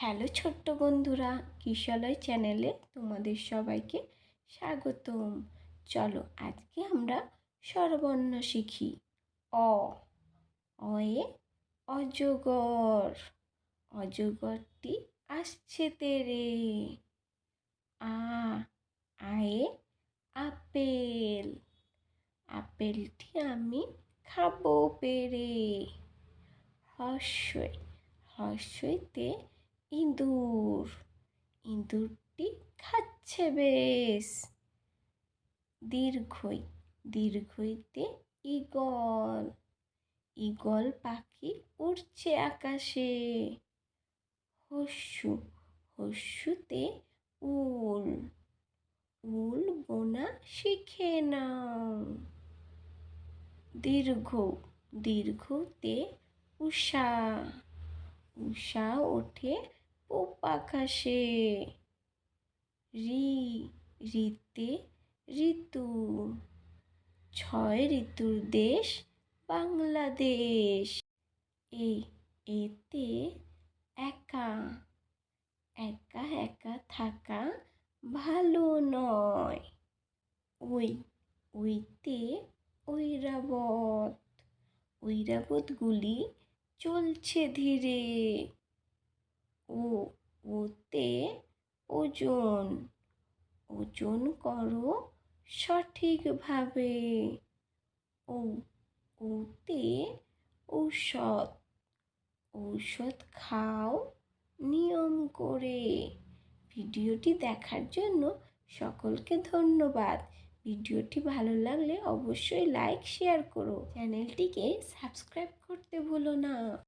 Hello ছোট্ট বন্ধুরা, কিশলয় চ্যানেলে তোমাদের সবাইকে স্বাগতম। চলো আজকে আমরা স্বরবর্ণ শিখি। অ, অয়ে, অজগর। অজগরটি আসছে তেরে। আ, আয়ে, আপেল। আপেলটি আমি খাব পেরে। হর্ষই, হর্ষইতে ইঁদুর, ইঁদুরটি খাচ্ছে বেশ। দীর্ঘই, দীর্ঘইতে ঈগল ঈগল পাখি উড়ছে আকাশে। হস্যু, হস্যুতে উল উল বোনা শিখে নাও। দীর্ঘ, দীর্ঘতে উষা উষা ওঠে আকাশে রি রিতে ঋতু ছয় ঋতুর দেশ বাংলাদেশ এ এতে একা একা একা থাকা ভালো নয় ওই ওইতে ঐরাবত ঐরাবতগুলি চলছে ধীরে ও, ওতে ওজন ওজন করো সঠিকভাবে। ও, ওতে ঔষধ ঔষধ খাও নিয়ম করে। ভিডিওটি দেখার জন্য সকলকে ধন্যবাদ। ভিডিওটি ভালো লাগলে অবশ্যই লাইক, শেয়ার করো। চ্যানেলটিকে সাবস্ক্রাইব করতে ভুলো না।